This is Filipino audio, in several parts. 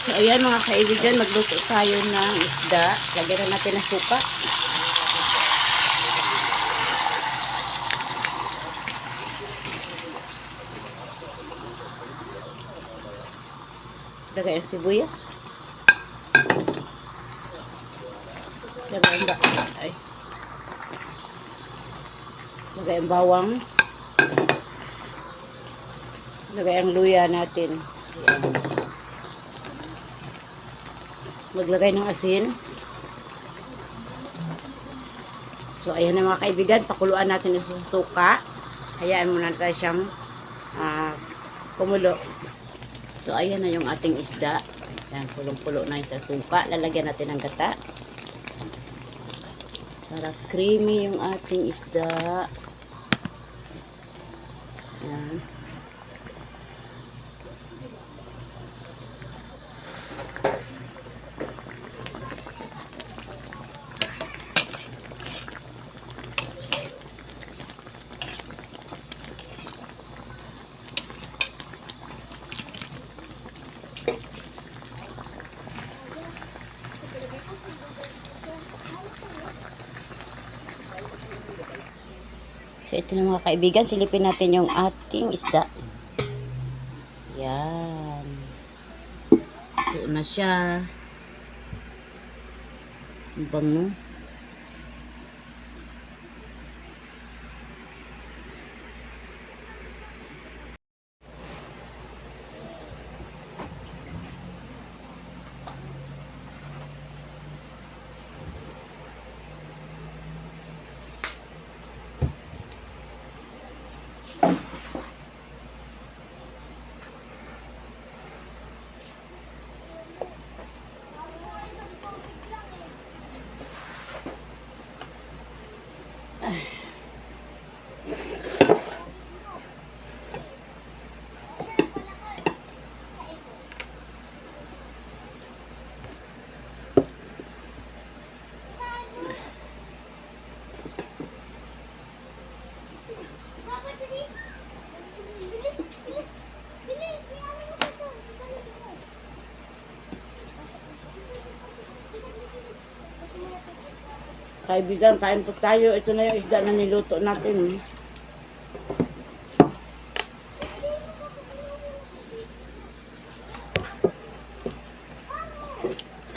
So, ayan mga kaibigan, magluto tayo ng isda. Lagyan na natin ng suka. Lagay ang sibuyas. Lagay ang ba ay. Lagay ang bawang. Lagay ang luya natin. Ayan. Maglagay ng asin. So, ayan na mga kaibigan. Pakuluan natin ito sa suka. Hayaan muna tayo siyang ah, kumulo. So, ayan na yung ating isda. Ayan, pulong-pulo na yung sa suka. Lalagyan natin ng gata. Para creamy yung ating isda. Ayan. So, ito na mga kaibigan. Silipin natin yung ating isda. Yan. Ito na siya. Ang bango. Kaibigan, kain po tayo. Ito na yung isda na niluto natin.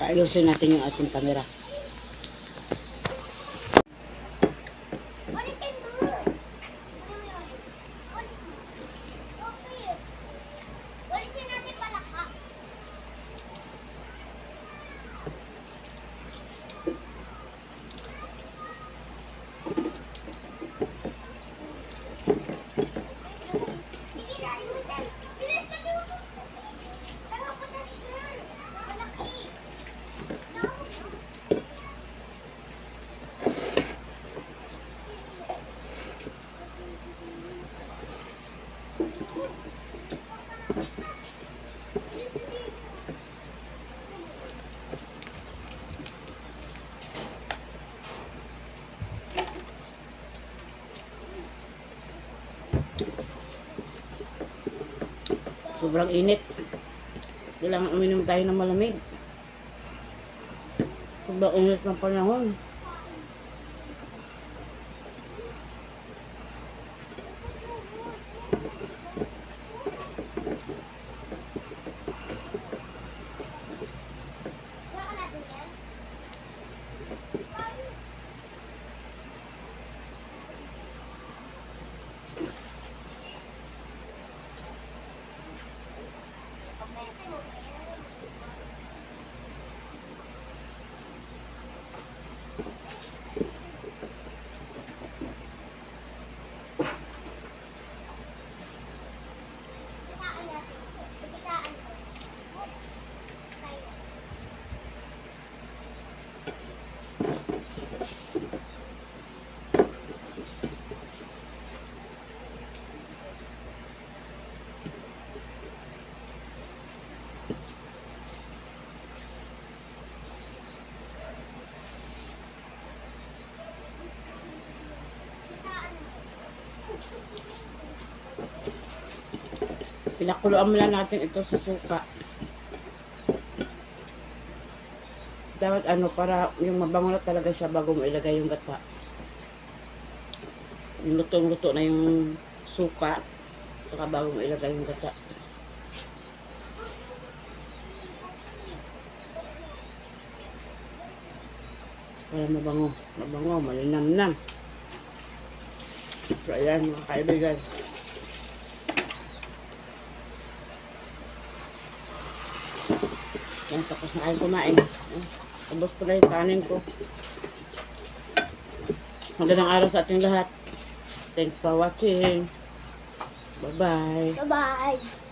Ayusin natin yung ating camera. Sobrang init. Kailangan uminom tayo ng malamig. Sobrang init ng panahon. Pinakuluan muna natin ito sa suka. Dapat ano, para yung mabango na talaga siya bago mo ilagay yung gata. Yung lutong-luto na yung suka. Saka bago mo ilagay yung gata. Para mabango. Mabango, malinamnam. So, ayan mga kaibigan. Yan, tapos na kayo kumain. Tapos ko na yung kanin ko. Magandang araw sa ating lahat. Thanks for watching. Bye-bye. Bye-bye.